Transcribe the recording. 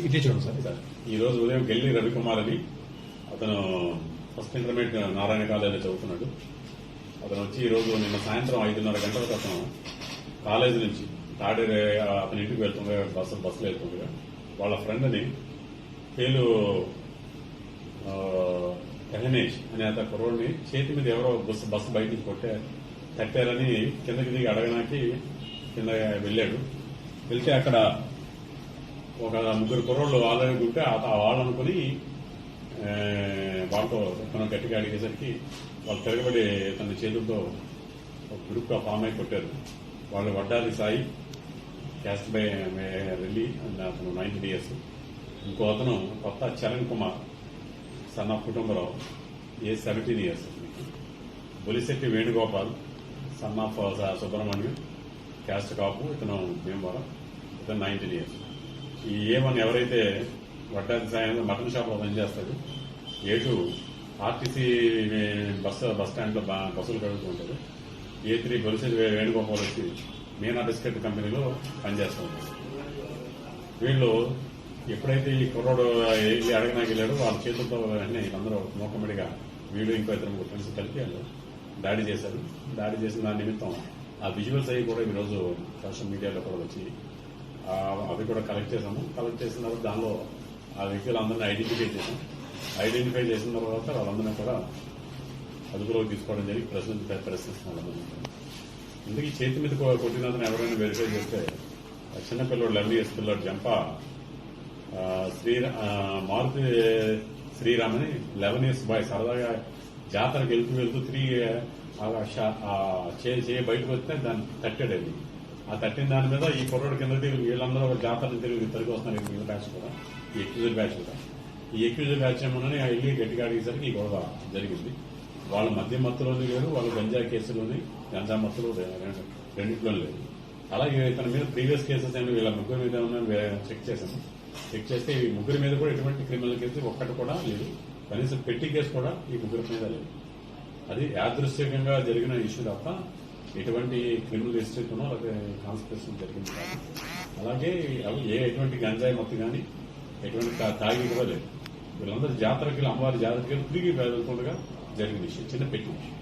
ఇదే చూడండి sir sir ఈ రోజు ఉదయం గెల్లి రవికుమార్ అని అతను ఫస్ట్ ఇంటర్మీడియట్ నారాయణ కాలేజీలో చదువుతున్నాడు. అతను వచ్చి ఈరోజు నిన్న సాయంత్రం ఐదున్నర గంటలకు అతను కాలేజీ నుంచి తాడేరే అతని ఇంటికి వెళ్తుండగా బస్సు బస్సులో వెళ్తుండగా వాళ్ళ ఫ్రెండ్ని పేలు ఆ, రహనేష్ అనే అత కుర్రోడిని చేతి మీద ఎవరో బస్సు బస్సు బయట నుంచి కొట్టే తట్టారని కిందకి దిగి అడగడానికి కింద వెళ్ళాడు. వెళ్తే అక్కడ ఒక ముగ్గురు కుర్రోళ్ళు ఆల్రెడీ ఉంటే ఆ వాళ్ళు అనుకుని వాళ్ళతో మనం గట్టిగా అడిగేసరికి వాళ్ళు తిరగబడి తన చేతులతో ఒక గ్రూప్గా ఫామ్ అయి కొట్టారు. వాళ్ళు Vaddali Sai caste by Relli and అతను నైన్టీ ఇయర్స్. ఇంకో అతను Kotha Charan Kumar son of Kutumbarao A seventeen years. Bolisetti Venugopal son of Subrahmanyam caste Kapu ఇతను భీమవరం ఇతను నైన్టీన్ ఇయర్స్. ఈ ఏమని ఎవరైతే వడ్డాది సాయంలో మటన్ షాప్లో పనిచేస్తాడు ఏటు ఆర్టీసీ బస్ బస్ స్టాండ్లో బస్సులు కడుగుతూ ఉంటాడు ఏ త్రీ బొలిశెట్టి వేణుగోపాల్ వచ్చి మీనా బిస్కెట్ కంపెనీలో పనిచేస్తూ ఉంటాడు వీళ్ళు ఎప్పుడైతే ఈ కుర్రోడు వెళ్ళి అడగడానికి వెళ్ళాడో వాళ్ళ చేతులతో వెంటనే వీళ్ళందరూ మూకమ్మడిగా వీళ్ళు ఇంకో ఇద్దరు ముగ్గురు ఫ్రెండ్స్ కలిపి వాళ్ళు దాడి చేశారు. దాడి చేసిన దాని నిమిత్తం ఆ విజువల్స్ అవి కూడా ఈరోజు సోషల్ మీడియాలో కూడా వచ్చి అవి కూడా కలెక్ట్ చేసాము కలెక్ట్ చేసిన తర్వాత దానిలో ఆ వ్యక్తులందరినీ ఐడెంటిఫై చేసాం ఐడెంటిఫై చేసిన తర్వాత వాళ్ళందరినీ కూడా అదుపులోకి తీసుకోవడం జరిగి ప్రశ్న ప్రశ్నిస్తున్నాం అందుకే చేతి మీద కొ- కొట్టినందున ఎవరైనా వెరిఫై చేస్తే ఆ చిన్న లెవెన్ ఇయర్స్ పిల్లడు జంప శ్రీరా శ్రీ మారుతి శ్రీరామ్ అని లెవెన్ ఇయర్స్ బాయ్ సరదాగా జాతరకు వెళ్తూ వెళ్తూ త్రీ షా- చే బయటకు వస్తే దాన్ని తట్టాడు అది ఆ తట్టిన దాని మీద ఈ కుర్రోడు కింద తిరిగి వీళ్ళందరూ జాతర తిరిగి తిరిగి వస్తున్నారు ఈ బ్యాచ్ కూడా ఈ ఎక్యూజర్ బ్యాచ్ కూడా. ఈ ఎక్యూజర్ బ్యాచ్ ఏమోనని వెళ్ళి గట్టిగా అడిగేసరికి ఈ గొడవ జరిగింది. వాళ్ళ మధ్య మత్తులోని లేరు వాళ్ళు గంజా కేసులోని గంజా మత్తులు రె- రెండిట్లో లేదు. అలాగే ఇతని మీద ప్రీవియస్ కేసెస్ ఏమి వీళ్ళ ముగ్గురు మీద ఏమైనా చెక్ చేశాను చెక్ చేస్తే ఈ ముగ్గురి మీద కూడా ఎటువంటి క్రిమినల్ కేసు ఒక్కటి కూడా లేదు. కనీసం పెట్టి కేసు కూడా ఈ ముగ్గురి మీద లేదు. అది యాదృశ్యకంగా జరిగిన ఇష్యూ తప్ప ఎటువంటి క్రిమినల్ హిస్టరీతోనో అలాగే కాన్స్పిరేషన్ జరిగింది. అలాగే అవి ఏ ఎటువంటి గంజాయి మొత్తం కానీ ఎటువంటి తాగి ఇవ్వలేదు వీళ్ళందరూ జాతరకి అమ్మవారి జాతరకి తిరిగి వెళ్తుండగా జరిగిన విషయం చిన్న పెట్టి విషయం